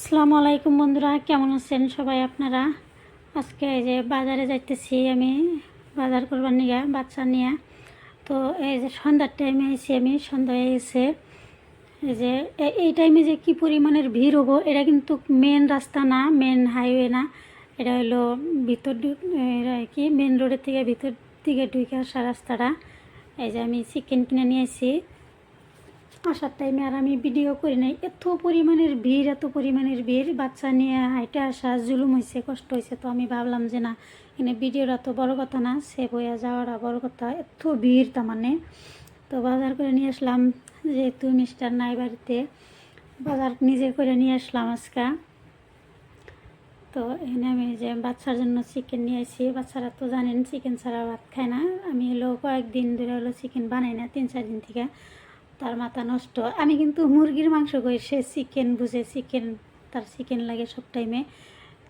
আসসালামু আলাইকুম বন্ধুরা, কেমন আছেন সবাই আপনারা? আজকে এই যে বাজারে যাইতেছি আমি, বাজার করবার নিয়ে বাচ্চা নিয়ে। তো এই যে সন্ধ্যার টাইমে আইছি আমি সন্ধ্যা হয়ে গেছে এই যে এই টাইমে যে কি পরিমাণের ভিড় হব, এটা কিন্তু মেন রাস্তা না মেন হাইওয়ে না। এটা হলো ভিতর এটা কি মেন রোডের থেকে ভিতর দিকে ঢুকে আসা রাস্তাটা। এই যে আমি চিকেন কিনে নিয়ে আসি আসার টাইমে আর আমি ভিডিও করি নাই। এত পরিমাণের ভিড়, এত পরিমাণের ভিড়। বাচ্চা নিয়ে হাইটে আসা জুলুম হয়েছে কষ্ট হয়েছে তো আমি ভাবলাম যে না এখানে ভিডিওটা তো বড় কথা না সেভ হয়ে যাওয়াটা বড় কথা। এত ভিড় তার মানে তো বাজার করে নিয়ে আসলাম যেহেতু মিস্টার নাই বাড়িতে। বাজার নিজে করে নিয়ে আসলাম আজকে। তো এখানে আমি যে বাচ্চার জন্য চিকেন নিয়ে আসি বাচ্চারা তো জানেন চিকেন ছাড়া ভাত খায় না। আমি হলো কয়েকদিন ধরে হলো চিকেন বানাই না তিন চার দিন থেকে। তার মাথা নষ্ট। আমি কিন্তু মুরগির মাংস সে চিকেন বুঝে চিকেন তার চিকেন লাগে সব টাইমে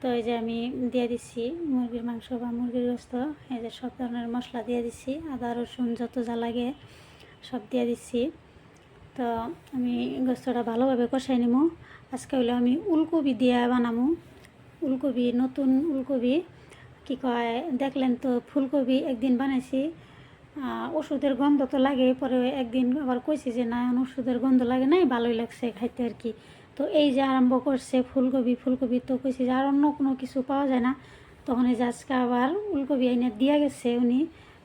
তো এই যে আমি দিয়ে দিচ্ছি মুরগির মাংস বা মুরগির গোস্ত, এই যে সব ধরনের মশলা দিয়ে দিচ্ছি আদা, রসুন যত যা লাগে সব দিয়ে দিচ্ছি তো আমি গোস্তটা ভালোভাবে কষাই নেব আজকে হলো আমি উলকপি দিয়ে বানামু। উলকপি নতুন উলকপি, কি কয় দেখলেন তো, ফুলকপি একদিন বানাইছি। ওষুধের গন্ধ তো লাগে পরে একদিন আবার কইছি যে, না ওষুধের গন্ধ লাগে নাই, ভালোই লাগছে খাইতে আর কি। তো এই যে আরম্ভ করছে ফুলকপি ফুলকপি তো কইছি যে, আর অন্য কোনো কিছু পাওয়া যায় না। তখন এই যে আজকে আবার উলকপি এনে দিয়া গেছে উনি।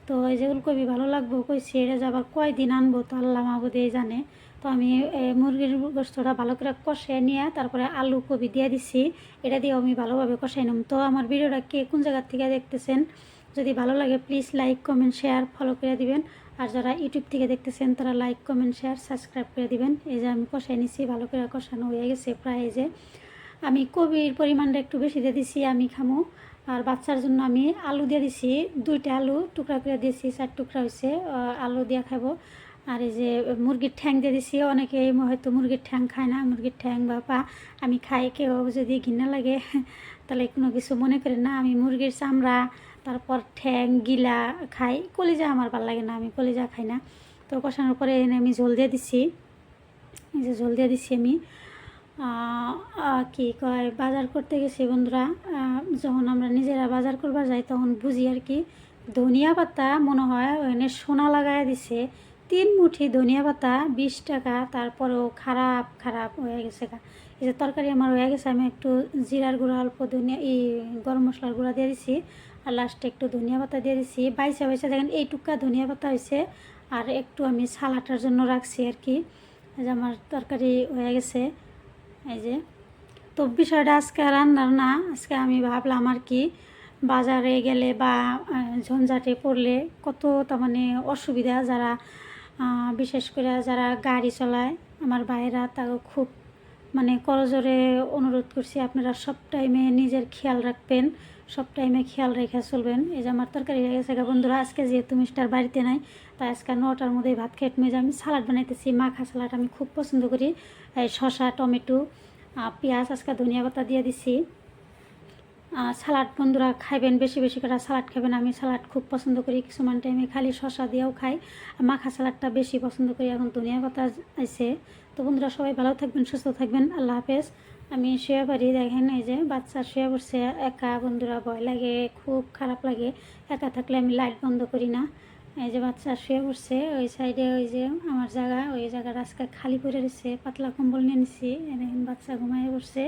তো এই যে উলকপি ভালো লাগবো কইছি, এটা যে আবার কয়দিন আনব তো আল্লাহ মাহবুদেই জানে। তো আমি মুরগির গোস্তটা ভালো করে কষে নিয়ে তারপরে আলু কপি দিয়ে দিছি। এটা দিয়ে আমি ভালোভাবে কষাই নিম। তো আমার ভিডিওটা কে কোন জায়গার থেকে দেখতেছেন? যদি ভালো লাগে please like comment share follow করে দিবেন। আর যারা ইউটিউব থেকে দেখতেছেন, তারা লাইক কমেন্ট শেয়ার সাবস্ক্রাইব করে দিবেন। এই যে আমি কষাই নিছি, ভালো করে কষানো হয়ে গেছে প্রায় এই যে। আমি কবির পরিমাণটা একটু বেশি দিয়ে দিছি, আমি খামু। আর বাচ্চার জন্য আমি আলু দিয়ে দিছি, দুইটা আলু টুকরা করে দিয়েছি, চার টুকরা হয়েছে আলু দিয়ে খাব। আর এই যে মুরগির ঠ্যাং দিয়ে দিছি, অনেকে হয়তো মুরগির ঠ্যাং খায় না, মুরগির ঠ্যাং বা পা, আমি খাই, কেউ যদি ঘৃণা লাগে, তাহলে কোনো কিছু মনে করেন না, আমি মুরগির চামড়া, তারপর ঠ্যাং, গিলা খাই, কলিজা আমার ভালো লাগে না, আমি কলিজা খাই না। তো কষানোর পরে এনে আমি ঝোল দিয়ে দিছি, এই যে ঝোল দিয়ে দিছি আমি। কি কয়, বাজার করতে গেছি বন্ধুরা যখন আমরা নিজেরা বাজার করবার যাই, তখন বুঝি আর কি, ধনিয়া পাতা মনে হয় ওখানে সোনা লাগাই দিছে তিন মুঠি ধনিয়া পাতা, বিশ টাকা, তারপরেও খারাপ খারাপ হয়ে গেছে এই যে তরকারি আমার হয়ে গেছে, আমি একটু জিরার গুঁড়া, অল্প ধনিয়া, এই গরম মশলার গুঁড়া দিয়ে দিছি। আর লাস্টে একটু ধনিয়া পাতা দিয়ে দিছি। বাইসা বাইসা দেখেন এই টুকা ধনিয়া পাতা হয়েছে। আর একটু আমি সালাটার জন্য রাখছি আর কি। যে আমার তরকারি হয়ে গেছে। এই যে, তো বিষয়টা আজকে রান্নার না। আজকে আমি ভাবলাম আর কি, বাজারে গেলে বা ঝঞ্ঝাটে পড়লে কত তার মানে অসুবিধা, যারা বিশেষ করে যারা গাড়ি চালায়, আমার ভাইরা তাও খুব মানে করজোরে অনুরোধ করছি, আপনারা সব টাইমে নিজের খেয়াল রাখবেন, সব টাইমে খেয়াল রেখে চলবেন। এই যে আমার তরকারি হয়ে গেছে বন্ধুরা, আজকে যেহেতু মিস্টার বাড়িতে নাই, তাই আজকে নটার মধ্যে ভাত খেয়ে মেয়ে আমি সালাড বানাইতেছি, মাখা সালাড আমি খুব পছন্দ করি। শসা, টমেটো পেঁয়াজ, আজকে ধনিয়া পাতা দিয়ে দিছি। সালাড বন্ধুরা খাইবেন, বেশি বেশি করে সালাড খাবেন। আমি সালাড খুব পছন্দ করি। কিছুমান টাইমে খালি শসা দিয়েও খাই। মাখা সালাডটা বেশি পছন্দ করি, এখন ধনিয়া পাতা আছে তো বন্ধুরা, সবাই ভালো থাকবেন, সুস্থ থাকবেন। আল্লাহ হাফেজ। আমি শুয়ে পারি দেখেন এই যে বাচ্চা শুয়ে পড়ছে, একা বন্ধুরা ভয় লাগে, খুব খারাপ লাগে। একা থাকলে আমি লাইট বন্ধ করি না। এই যে বাচ্চা শুয়ে পড়ছে, ওই সাইডে ওই যে আমার জায়গা, ওই জায়গাটা আজকে খালি পড়ে রয়েছে, পাতলা কম্বল নিয়ে নিছি। এই দেখেন বাচ্চা ঘুমায় পড়ছে।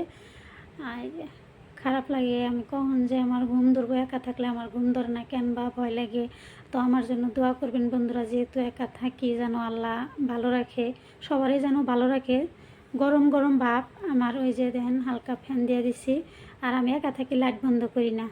আর খারাপ লাগে, আমি কখন যে আমার ঘুম ধরবো, একা থাকলে আমার ঘুম ধরে না কেন বা ভয় লাগে? তো আমার জন্য দোয়া করবেন বন্ধুরা, যেহেতু একা থাকি যেন আল্লাহ ভালো রাখে, সবারই যেন ভালো রাখে। গরম গরম ভাব, আমার ওই যে দেখেন হালকা ফ্যান দিয়ে দিছি, আর আমি একা থাকি, লাইট বন্ধ করি না।